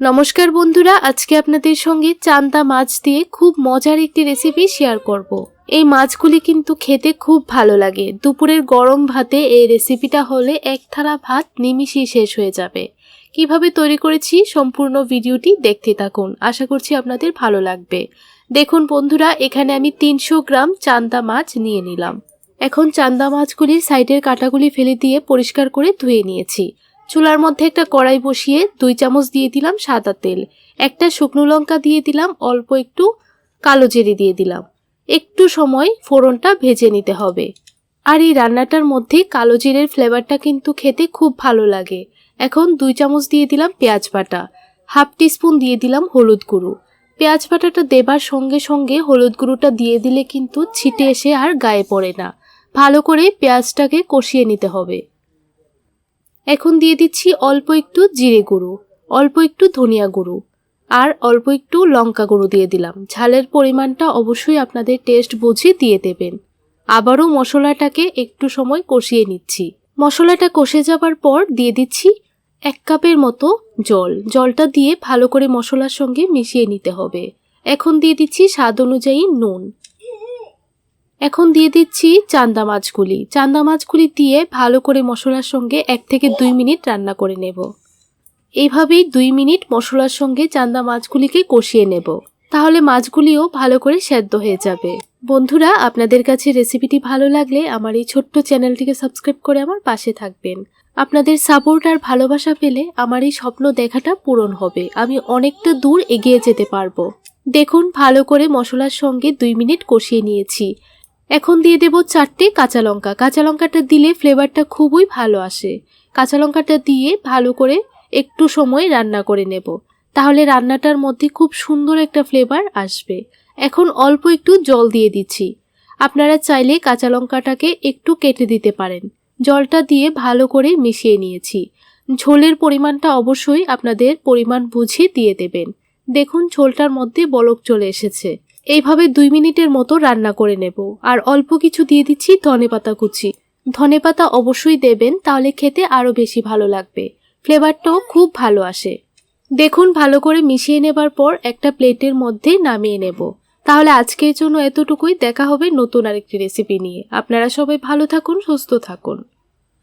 নমস্কার বন্ধুরা, আজকে আপনাদের সঙ্গে চান্দা মাছ দিয়ে খুব মজার একটি রেসিপি শেয়ার করব। এই মাছগুলি কিন্তু খেতে খুব ভালো লাগে। দুপুরের গরম ভাতে এই রেসিপিটা হলে এক থালা ভাত নিমিষেই শেষ হয়ে যাবে। কীভাবে তৈরি করেছি সম্পূর্ণ ভিডিওটি দেখতে থাকুন। আশা করছি আপনাদের ভালো লাগবে। দেখুন বন্ধুরা, এখানে আমি তিনশো গ্রাম চান্দা মাছ নিয়ে নিলাম। এখন চান্দা মাছগুলির সাইডের কাটাগুলি ফেলে দিয়ে পরিষ্কার করে ধুয়ে নিয়েছি। চুলার মধ্যে একটা কড়াই বসিয়ে দুই চামচ দিয়ে দিলাম সাদা তেল। একটা শুকনো লঙ্কা দিয়ে দিলাম, অল্প একটু কালো জিরে দিয়ে দিলাম। একটু সময় ফোড়নটা ভেজে নিতে হবে। আর এই রান্নাটার মধ্যে কালো জিরের ফ্লেভারটা কিন্তু খেতে খুব ভালো লাগে। এখন দুই চামচ দিয়ে দিলাম পেঁয়াজ বাটা। হাফ টিস্পুন দিয়ে দিলাম হলুদ গুঁড়ো। পেঁয়াজ বাটাটা দেবার সঙ্গে সঙ্গে হলুদ গুঁড়োটা দিয়ে দিলে কিন্তু ছিটে এসে আর গায়ে পড়ে না। ভালো করে পেঁয়াজটাকে কষিয়ে নিতে হবে। এখন দিয়ে দিচ্ছি অল্প একটু জিরে গুঁড়ো, অল্প একটু ধনিয়া গুঁড়ো আর অল্প একটু লঙ্কা গুঁড়ো দিয়ে দিলাম। ঝালের পরিমাণটা অবশ্যই আপনাদের টেস্ট বুঝে দিয়ে দেবেন। আবারও মশলাটাকে একটু সময় কষিয়ে নিচ্ছি। মশলাটা কষে যাবার পর দিয়ে দিচ্ছি এক কাপের মতো জল। জলটা দিয়ে ভালো করে মশলার সঙ্গে মিশিয়ে নিতে হবে। এখন দিয়ে দিচ্ছি স্বাদ অনুযায়ী নুন। এখন দিয়ে দিচ্ছি চান্দা মাছগুলি। চান্দা মাছগুলি দিয়ে ভালো করে মশলার সঙ্গে এক থেকে দুই মিনিট রান্না করে নেব। এইভাবেই দুই মিনিট মশলার সঙ্গে চান্দা মাছগুলিকে কষিয়ে নেব। তাহলে মাছগুলিও ভালো করে সেদ্ধ হয়ে যাবে। বন্ধুরা, আপনাদের কাছে রেসিপিটি ভালো লাগলে আমার এই ছোট্ট চ্যানেলটিকে সাবস্ক্রাইব করে আমার পাশে থাকবেন। আপনাদের সাপোর্ট আর ভালোবাসা পেলে আমার এই স্বপ্ন দেখাটা পূরণ হবে। আমি অনেকটা দূর এগিয়ে যেতে পারব। দেখুন, ভালো করে মশলার সঙ্গে দুই মিনিট কষিয়ে নিয়েছি। এখন দিয়ে দেব চারটে কাঁচা লঙ্কা। কাঁচা লঙ্কাটা দিলে ফ্লেভারটা খুবই ভালো আসে। কাঁচা লঙ্কাটা দিয়ে ভালো করে একটু সময় রান্না করে নেব। তাহলে রান্নাটার মধ্যে খুব সুন্দর একটা ফ্লেভার আসবে। এখন অল্প একটু জল দিয়ে দিচ্ছি। আপনারা চাইলে কাঁচা লঙ্কাটাকে একটু কেটে দিতে পারেন। জলটা দিয়ে ভালো করে মিশিয়ে নিয়েছি। ঝোলের পরিমাণটা অবশ্যই আপনাদের পরিমাণ বুঝে দিয়ে দেবেন। দেখুন ঝোলটার মধ্যে বলক চলে এসেছে। এইভাবে দুই মিনিটের মতো রান্না করে নেব। আর অল্প কিছু দিয়ে দিচ্ছি ধনেপাতা কুচি। ধনেপাতা অবশ্যই দেবেন, তাহলে খেতে আরও বেশি ভালো লাগবে। ফ্লেভারটাও খুব ভালো আসে। দেখুন, ভালো করে মিশিয়ে নেবার পর একটা প্লেটের মধ্যে নামিয়ে নেব। তাহলে আজকের জন্য এতটুকুই। দেখা হবে নতুন আরেকটি রেসিপি নিয়ে। আপনারা সবাই ভালো থাকুন, সুস্থ থাকুন।